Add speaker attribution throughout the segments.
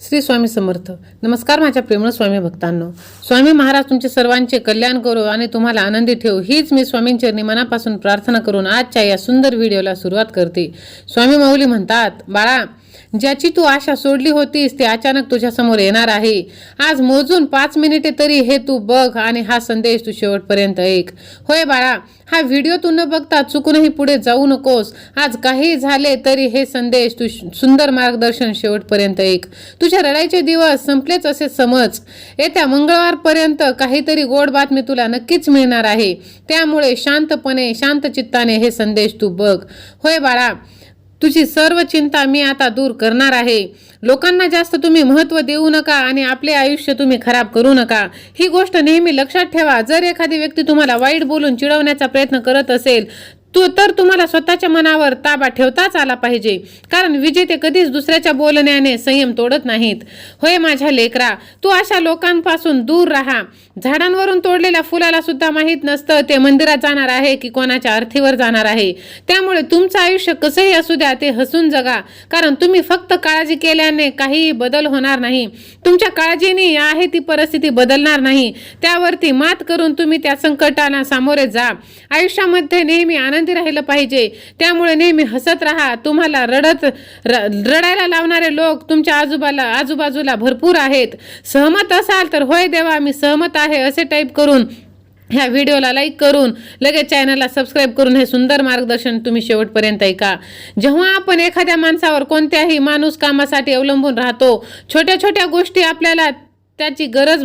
Speaker 1: श्री स्वामी समर्थ. नमस्कार माझ्या प्रेमळ स्वामी भक्तांनो. स्वामी महाराज तुमचे सर्वांचे कल्याण करो आणि तुम्हाला आनंदी ठेवू. हीच मी स्वामींचरणी मनापासून प्रार्थना करून आजच्या या सुंदर व्हिडिओला सुरुवात करते. स्वामी माऊली म्हणतात बाळा ज्याची तू आशा सोडली होतीस ते अचानक तुझ्या समोर येणार आहे. आज मोजून पाच मिनिटे तरी हे तू बघ आणि हा संदेश तू शेवटपर्यंत ऐक. होय बाळा हा व्हिडिओ तू न बघता चुकूनही पुढे जाऊ नकोस. आज काही झाले तरी हे संदेश तू सुंदर मार्गदर्शन शेवटपर्यंत ऐक. तुझ्या रडायचे दिवस संपलेच असे समज. येत्या मंगळवारपर्यंत काहीतरी गोड बातमी तुला नक्कीच मिळणार आहे. त्यामुळे शांतपणे शांत चित्ताने हे संदेश तू बघ. होय बाळा तुझी सर्व चिंता मी आता दूर करणार आहे. लोकांना जास्त तुम्ही महत्त्व देऊ नका आणि आपले आयुष्य तुम्ही खराब करू नका. ही गोष्ट नेहमी लक्षात ठेवा. जर एखादी व्यक्ती तुम्हाला वाईट बोलून चिडवण्याचा प्रयत्न करत असेल तू तर तुम्हाला स्वतःच्या मनावर ताबा ठेवताच आला पाहिजे. कारण विजेते कधीच दुसऱ्याच्या बोलण्याने संयम तोडत नाहीत. होय माझ्या लेकरा तू अशा लोकांपासून दूर राहा. झाडांवरून तोडलेल्या फुलाला सुद्धा माहीत नसतं ते मंदिरात जाणार आहे की कोणाच्या अर्थीवर जाणार आहे. त्यामुळे तुमचं आयुष्य कसंही असू द्या ते हसून जगा. कारण तुम्ही फक्त काळजी केल्याने काहीही बदल होणार नाही. तुमच्या काळजीने आहे ती परिस्थिती बदलणार नाही. त्यावरती मात करून तुम्ही त्या संकटाला सामोरे जा. आयुष्यामध्ये नेहमी आनंद राहिलं पाहिजे. त्यामुळे नेहमी हसत राहा. तुम्हाला रडत र- रडायला लावणारे लोक तुमच्या आजूबाला आजूबाजूला भरपूर आहेत. सहमत असाल तर होय देवा मी सहमत आहे असे टाईप करून ह्या व्हिडिओला लाईक करून लगेच चॅनलला सबस्क्राईब करून हे सुंदर मार्गदर्शन तुम्ही शेवटपर्यंत ऐका. जेव्हा आपण एखाद्या माणसावर कोणत्याही माणूस कामासाठी अवलंबून राहतो छोट्या छोट्या गोष्टी आपल्याला त्याची गरज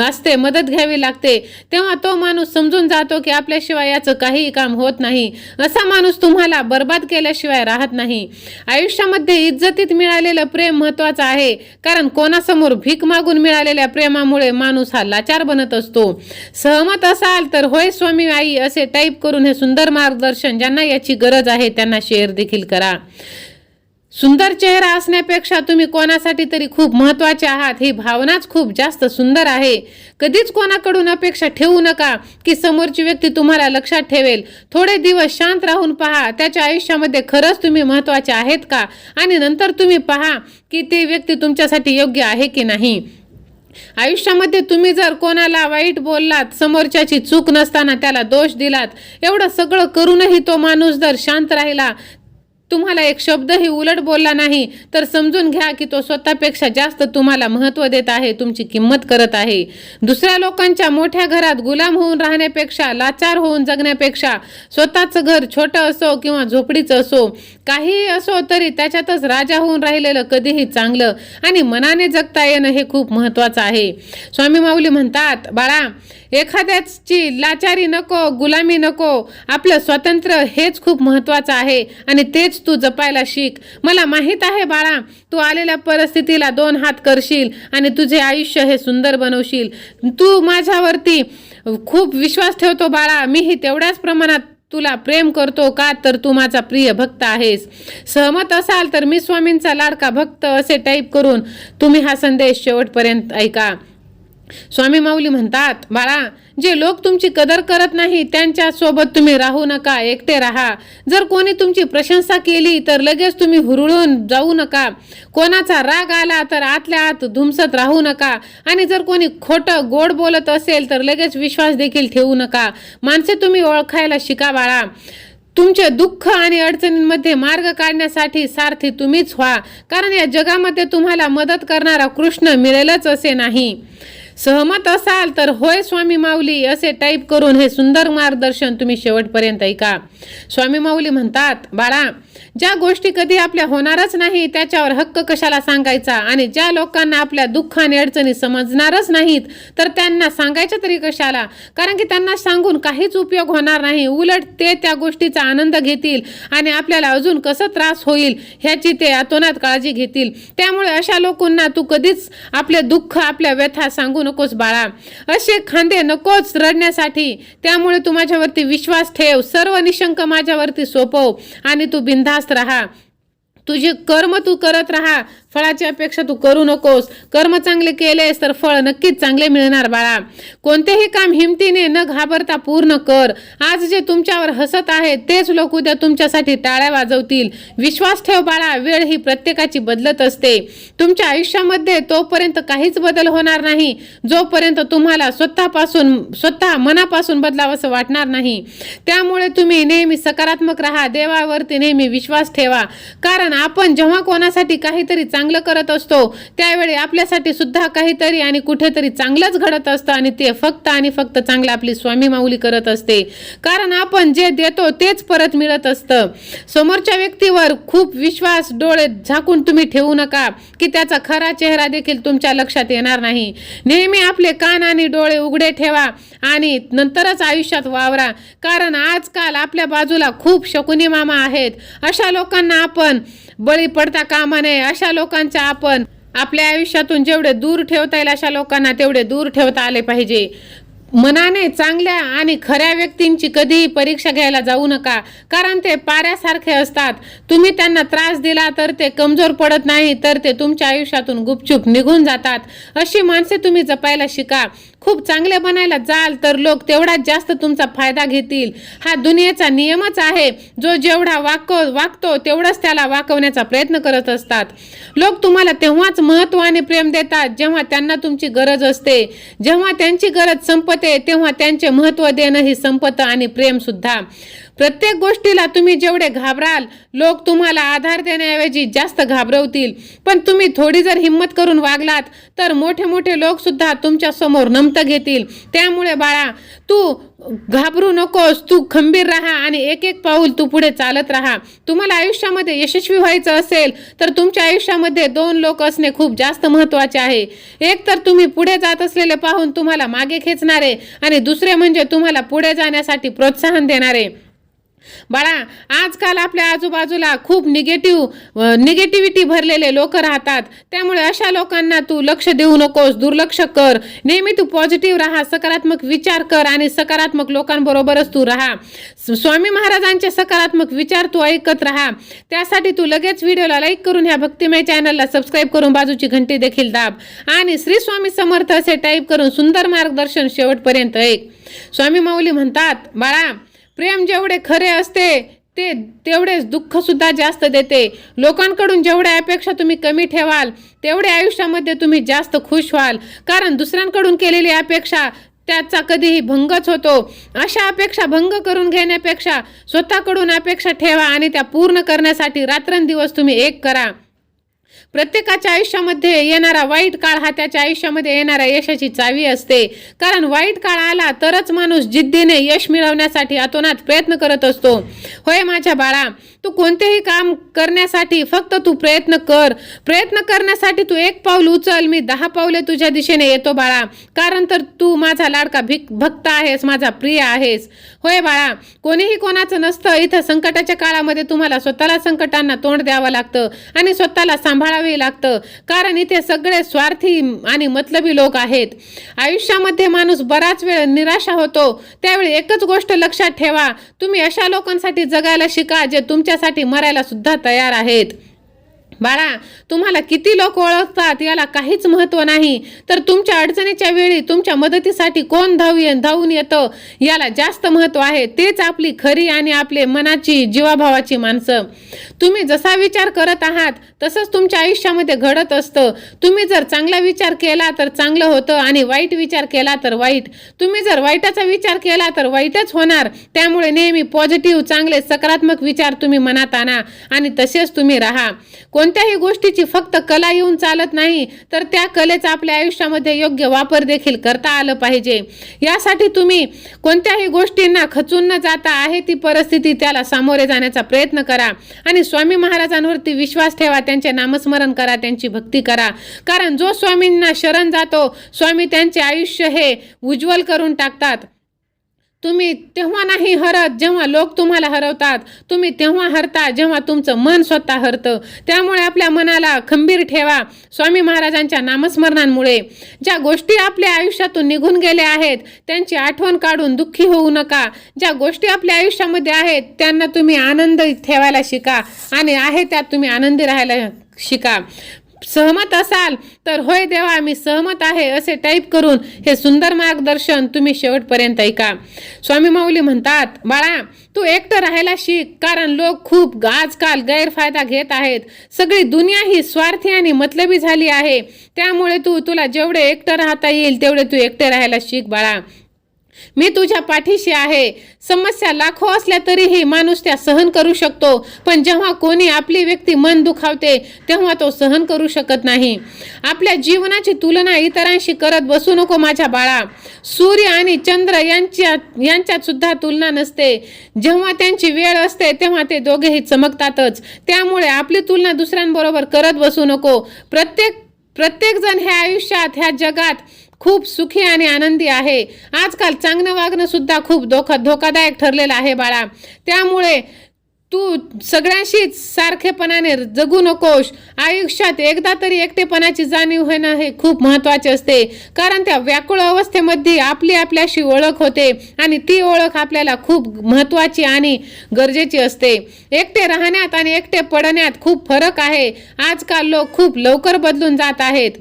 Speaker 1: असते मदत घ्यावी लागते. तेव्हा तो माणूस समजून जातो की आपल्याशिवाय याचं काहीही काम होत नाही. असा माणूस तुम्हाला बर्बाद केल्याशिवाय राहत नाही. आयुष्यामध्ये इज्जतीत मिळालेलं प्रेम महत्वाचं आहे. कारण कोणासमोर भीक मागून मिळालेल्या प्रेमामुळे माणूस हा लाचार बनत असतो. सहमत असाल तर होय स्वामी आई असे टाईप करून हे सुंदर मार्गदर्शन ज्यांना याची गरज आहे त्यांना शेअर देखील करा. सुंदर चेहरा असण्यापेक्षा तुम्ही कोणासाठी तरी खूप महत्त्वाचे आहात ही भावनाच खूप जास्त सुंदर आहे. कधीच कोणाकडून अपेक्षा ठेवू नका की समोरची व्यक्ती तुम्हाला लक्षात ठेवेल. थोडे दिवस शांत राहून पहा त्याच्या आयुष्यामध्ये खरंच तुम्ही महत्त्वाचे आहेत का? आणि नंतर तुम्ही पहा की ती व्यक्ती तुमच्यासाठी योग्य आहे की नाही. आयुष्यामध्ये तुम्ही जर कोणाला वाईट बोललात समोरच्याची चूक नसताना त्याला दोष दिलात एवढं सगळं करूनही तो माणूस जर शांत राहिला तुम्हाला एक शब्दही उलट बोलला नाही तर समजून घ्या की तो स्वतःपेक्षा जास्त तुम्हाला महत्त्व देत आहे तुमची किंमत करत आहे. दुसऱ्या लोकांच्या मोठ्या घरात गुलाम होऊन राहण्यापेक्षा लाचार होऊन जगण्यापेक्षा स्वतःचं घर छोटं असो किंवा झोपडीचं असो काहीही असो तरी त्याच्यातच राजा होऊन राहिलेलं कधीही चांगलं आणि मनाने जगता येणं हे खूप महत्त्वाचं आहे. स्वामी माऊली म्हणतात बाळा एखाद्याची लाचारी नको गुलामी नको आपलं स्वातंत्र्य हेच खूप महत्त्वाचं आहे आणि तेच तू जपायला शिक. मला माहीत आहे बाळा तू आलेल्या परिस्थितीला दोन हात करशील आणि तुझे आयुष्य हे सुंदर बनवशील. तू माझ्यावरती खूप विश्वास ठेवतो बाळा मीही तेवढ्याच प्रमाणात तुला प्रेम करतो का तर तू माझा प्रिय भक्त आहेस. सहमत असाल तर मी स्वामींचा लाडका भक्त असे टाईप करून तुम्ही हा संदेश शेवटपर्यंत ऐका. स्वामी माऊली म्हणतात बाळा जे लोक तुमची कदर करत नाही त्यांच्यासोबत तुम्ही राहू नका एकटे राहा. जर कोणी तुमची प्रशंसा केली तर लगेच तुम्ही हुरळून जाऊ नका. कोणाचा राग आला तर आतल्या आत धुमसत राहू नका. आणि जर कोणी खोटं गोड बोलत असेल तर लगेच विश्वास देखील ठेवू नका. माणसे तुम्ही ओळखायला शिका बाळा. तुमचे दुःख आणि अडचणींमध्ये मार्ग काढण्यासाठी सारथी तुम्हीच व्हा. कारण या जगामध्ये तुम्हाला मदत करणारा कृष्ण मिळेलच असे नाही. सहमत असाल तर होय स्वामी माऊली असे टाईप करून हे सुंदर मार्गदर्शन तुम्ही शेवटपर्यंत ऐका. स्वामी माऊली म्हणतात बाळा ज्या गोष्टी कधी आपल्या होणारच नाही त्याच्यावर हक्क कशाला सांगायचा? आणि ज्या लोकांना आपल्या दुःख आणि अडचणी समजणारच नाहीत तर त्यांना सांगायच्या तरी कशाला? कारण की त्यांना सांगून काहीच उपयोग होणार नाही. उलट ते त्या गोष्टीचा आनंद घेतील आणि आपल्याला अजून कसं त्रास होईल ह्याची ते अतोनात काळजी घेतील. त्यामुळे अशा लोकांना तू कधीच आपले दुःख आपल्या व्यथा सांगून नकोस बाळा. असे खांदे नकोच रडण्यासाठी. त्यामुळे तू माझ्यावरती विश्वास ठेव. सर्व निशंक माझ्यावरती सोपव आणि तू बिनधास्त राहा. तुझे कर्म तू करत राहा. फळाची अपेक्षा तू करू नकोस. कर्म चांगले केलेस तर फळ नक्कीच चांगले मिळणार बाळा. कोणतेही काम हिमतीने न घाबरता पूर्ण कर. आज जे तुमच्यावर हसत आहेत तेच लोक उद्या तुमच्यासाठी टाळ्या वाजवतील. विश्वास ठेव बाळा वेळ ही प्रत्येकाची बदलत असते. तुमच्या आयुष्यामध्ये तोपर्यंत काहीच बदल होणार नाही. जोपर्यंत तुम्हाला स्वतःपासून स्वतः मनापासून बदलावंसं वाटणार नाही. त्यामुळे तुम्ही नेहमी सकारात्मक राहा. देवावरती नेहमी विश्वास ठेवा. कारण आपण जेव्हा कोणासाठी काहीतरी चांगलं करत असतो. त्यावेळी आपल्यासाठी सुद्धा काहीतरी आणि कुठेतरी चांगलंच घडत असतं आणि ते फक्त आणि फक्त चांगलं आपली स्वामी माऊली करत असते. कारण आपण जे देतो तेच परत मिळत असतं. समोरच्या व्यक्तीवर खूप विश्वास डोळे झाकून तुम्ही ठेवू नका की त्याचा खरा चेहरा देखील तुमच्या लक्षात येणार नाही. नेहमी आपले कान आणि डोळे उघडे ठेवा आणि नंतरच आयुष्यात वावरा. कारण आजकाल आपल्या बाजूला खूप शकुनी मामा आहेत. अशा लोकांना आपण बळी पडता कामा नये. अशा लोकांच्या आपण आपल्या आयुष्यातून जेवढे दूर ठेवता येईल अशा लोकांना तेवढे दूर ठेवता आले पाहिजे. मनाने चांगल्या आणि खऱ्या व्यक्तींची कधीही परीक्षा घ्यायला जाऊ नका. कारण ते पाऱ्यासारखे असतात. तुम्ही त्यांना त्रास दिला तर ते कमजोर पडत नाही तर ते तुमच्या आयुष्यातून गुपचूप निघून जातात. अशी माणसे तुम्ही जपायला शिका. खूप चांगले बनायला जाल तर लोक तेवढाच जास्त तुमचा फायदा घेतील. हा दुनियेचा नियमच आहे. जो जेवढा वाक वागतो तेवढंच त्याला वाकवण्याचा प्रयत्न करत असतात. लोक तुम्हाला तेव्हाच महत्त्वाने प्रेम देतात जेव्हा त्यांना तुमची गरज असते. जेव्हा त्यांची गरज संपते तेव्हा त्यांचे महत्त्व देणं ही संपतं आणि प्रेम सुद्धा. प्रत्येक गोष्टीला तुम्ही जेवढे घाबराल लोक तुम्हाला आधार देण्याऐवजी जास्त घाबरवतील. पण तुम्ही थोडी जर हिंमत करून वागलात तर मोठे मोठे लोकसुद्धा तुमच्यासमोर नमत घेतील. त्यामुळे बाळा तू घाबरू नकोस तू खंबीर राहा आणि एक एक पाऊल तू पुढे चालत राहा. तुम्हाला आयुष्यामध्ये यशस्वी व्हायचं असेल तर तुमच्या आयुष्यामध्ये दोन लोक असणे खूप जास्त महत्त्वाचे आहे. एक तर तुम्ही पुढे जात असलेले पाहून तुम्हाला मागे खेचणारे आणि दुसरे म्हणजे तुम्हाला पुढे जाण्यासाठी प्रोत्साहन देणारे. बाळा आजकाल आपल्या आजूबाजूला खूप निगेटिव्ह निगेटिव्हिटी भरलेले लोक राहतात. त्यामुळे अशा लोकांना तू लक्ष देऊ नकोस दुर्लक्ष कर. नेहमी तू पॉझिटिव्ह राहा सकारात्मक विचार कर आणि सकारात्मक लोकांबरोबरच तू राहा. स्वामी महाराजांचे सकारात्मक विचार तू ऐकत राहा. त्यासाठी तू लगेच व्हिडिओला लाईक करून ह्या भक्तिमय चॅनलला सबस्क्राईब करून बाजूची घंटी देखील दाब. आणि श्री स्वामी समर्थ असे टाईप करून सुंदर मार्गदर्शन शेवटपर्यंत ऐक. स्वामी माऊली म्हणतात बाळा प्रेम जेवढे खरे असते ते तेवढेच दुःखसुद्धा जास्त देते. लोकांकडून जेवढ्या अपेक्षा तुम्ही कमी ठेवाल तेवढे आयुष्यामध्ये तुम्ही जास्त खुश व्हाल. कारण दुसऱ्यांकडून केलेली अपेक्षा त्याचा कधीही भंगच होतो. अशा अपेक्षा भंग करून घेण्यापेक्षा स्वतःकडून अपेक्षा ठेवा आणि त्या पूर्ण करण्यासाठी रात्रंदिवस तुम्ही एक करा. प्रत्येकाच्या आयुष्यामध्ये येणारा वाईट काळ हा त्याच्या आयुष्यामध्ये येणाऱ्या यशाची चावी असते. कारण वाईट काळ आला तरच माणूस जिद्दीने यश मिळवण्यासाठी अतोनात प्रयत्न करत असतो. होय माझ्या बाळा तू कोणतेही काम करण्यासाठी फक्त तू प्रयत्न कर. प्रयत्न करण्यासाठी तू एक पाऊल उचल मी दहा पावले तुझ्या दिशेने येतो बाळा. कारण तर तू माझा लाडका भिक भक्त आहेस माझा प्रिय आहेस. होय बाळा कोणीही कोणाचं नसतं इथं संकटाच्या काळामध्ये तुम्हाला स्वतःला संकटांना तोंड द्यावं लागतं आणि स्वतःला सांभाळावे लागतं. कारण इथे सगळे स्वार्थी आणि मतलबी लोक आहेत. आयुष्यामध्ये माणूस बराच वेळ निराशा होतो. त्यावेळी एकच गोष्ट लक्षात ठेवा. तुम्ही अशा लोकांसाठी जगायला शिका जे तुमच्यासाठी मरायला सुद्धा तयार आहेत. बाळा तुम्हाला किती लोक ओळखतात याला काहीच महत्त्व नाही. तर तुमच्या अडचणीच्या वेळी तुमच्या मदतीसाठी कोण धाव ये धावून येतं याला जास्त महत्त्व आहे. तेच आपली खरी आणि आपले मनाची जीवाभावाची माणसं. तुम्ही जसा विचार करत आहात तसंच तुमच्या आयुष्यामध्ये घडत असतं. तुम्ही जर चांगला विचार केला तर चांगलं होतं आणि वाईट विचार केला तर वाईट. तुम्ही जर वाईटाचा विचार केला तर वाईटच होणार. त्यामुळे नेहमी पॉझिटिव्ह चांगले सकारात्मक विचार तुम्ही मनात आणा आणि तसेच तुम्ही राहा. कोण कोणत्याही गोष्टीची फक्त कला येऊन चालत नाही तर त्या कलेचा आपल्या आयुष्यामध्ये योग्य वापर देखील करता आलं पाहिजे. यासाठी तुम्ही कोणत्याही गोष्टींना खचून न जाता आहे ती परिस्थिती त्याला सामोरे जाण्याचा प्रयत्न करा आणि स्वामी महाराजांवरती विश्वास ठेवा त्यांचे नामस्मरण करा त्यांची भक्ती करा. कारण जो स्वामींना शरण जातो स्वामी त्यांचे आयुष्य हे उज्ज्वल करून टाकतात. तुम्ही तेव्हा नाही हरत जेव्हा लोक तुम्हाला हरवतात. तुम्ही तेव्हा हरता जेव्हा तुमचं मन स्वतः हरतं. त्यामुळे आपल्या मनाला खंबीर ठेवा. स्वामी महाराजांच्या नामस्मरणांमुळे ज्या गोष्टी आपल्या आयुष्यातून निघून गेल्या आहेत त्यांची आठवण काढून दुःखी होऊ नका. ज्या गोष्टी आपल्या आयुष्यामध्ये आहेत त्यांना तुम्ही आनंद ठेवायला शिका. आणि आहे त्यात तुम्ही आनंदी राहायला शिका. सहमत असाल तर होय देवा मी सहमत आहे असे टाईप करून हे सुंदर मार्गदर्शन तुम्ही शेवटपर्यंत ऐका. स्वामी माऊली म्हणतात बाळा तू एकटं राहायला शिक कारण लोक खूप आजकाल गैरफायदा घेत आहेत. सगळी दुनिया ही स्वार्थी आणि मतलबी झाली आहे. त्यामुळे तू तुला जेवढे एकटं राहता येईल तेवढे तू एकटे राहायला शिक बाळा. मी तुझ्या पाठीशी आहे. समस्या लाखो असल्या तरीही माणूस त्या सहन करू शकतो. पण जेव्हा कोणी आपली व्यक्ती मन दुखावते तेव्हा तो सहन करू शकत नाही. आपल्या जीवनाची तुलना इतरांशी करत बसू नको माझ्या बाळा. सूर्य आणि चंद्र यांच्या यांच्यात सुद्धा तुलना नसते. जेव्हा त्यांची वेळ असते तेव्हा ते दोघेही चमकतातच. त्यामुळे आपली तुलना दुसऱ्यांबरोबर करत बसू नको. प्रत्येक प्रत्येकजण ह्या आयुष्यात ह्या जगात खूप सुखी आणि आनंदी आहे. आजकाल चांगलं वागणं सुद्धा खूप धोका धोकादायक ठरलेलं आहे बाळा. त्यामुळे तू सगळ्यांशीच सारखेपणाने जगू नकोस. आयुष्यात एकदा तरी एकटेपणाची जाणीव होणं हे खूप महत्त्वाचे असते. कारण त्या व्याकुळ अवस्थेमध्ये आपली आपल्याशी ओळख होते आणि ती ओळख आपल्याला खूप महत्त्वाची आणि गरजेची असते. एकटे राहण्यात आणि एकटे पडण्यात खूप फरक आहे. आजकाल लोक खूप लवकर बदलून जात आहेत.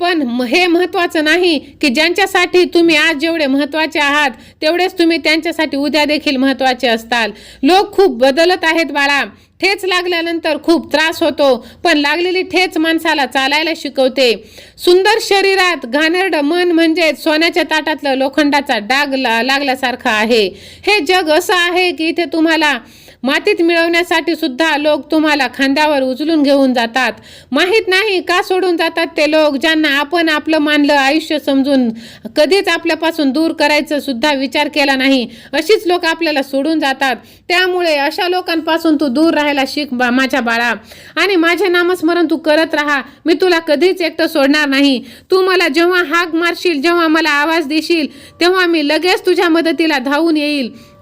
Speaker 1: पण म- हे महत्त्वाचं नाही की ज्यांच्यासाठी तुम्ही आज जेवढे महत्त्वाचे आहात तेवढेच तुम्ही त्यांच्यासाठी उद्या देखील महत्त्वाचे असताल. लोक खूप बदलत आहेत बाळा. ठेच लागल्यानंतर खूप त्रास होतो पण लागलेली ठेच माणसाला चालायला शिकवते. सुंदर शरीरात घाणेरडं मन म्हणजे सोन्याच्या ताटातलं लोखंडाचा डाग ला- लागल्यासारखं आहे. हे जग असं आहे की इथे तुम्हाला मातीत मिळवण्यासाठी सुद्धा लोक तुम्हाला खांद्यावर उचलून घेऊन जातात. माहीत नाही का सोडून जातात ते लोक ज्यांना आपण आपलं मानलं आयुष्य समजून कधीच आपल्यापासून दूर करायचं सुद्धा विचार केला नाही. अशीच लोक आपल्याला सोडून जातात. त्यामुळे अशा लोकांपासून तू दूर राहायला शिक बा माझ्या बाळा. आणि माझे नामस्मरण तू करत राहा. मी तुला कधीच एकटं सोडणार नाही. तू मला जेव्हा हाक मारशील जेव्हा मला आवाज देशील तेव्हा मी लगेच तुझ्या मदतीला धावून येईल.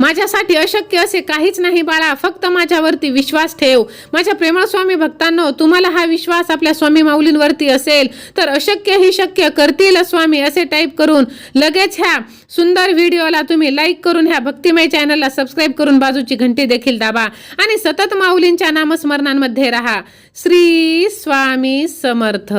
Speaker 1: माझ्यासाठी अशक्य असे काहीच नाही बाळा. फक्त माझ्यावरती विश्वास ठेव. माझ्या प्रेमळ स्वामी भक्तांनो तुम्हाला हा विश्वास आपल्या स्वामी माऊलींवरती असेल तर अशक्य ही शक्य करतील स्वामी असे टाईप करून लगेच ह्या सुंदर व्हिडिओला तुम्ही लाईक करून ह्या भक्तिमय चॅनलला सबस्क्राईब करून बाजूची घंटी देखील दाबा आणि सतत माऊलींच्या नामस्मरणांमध्ये राहा. श्री स्वामी समर्थ.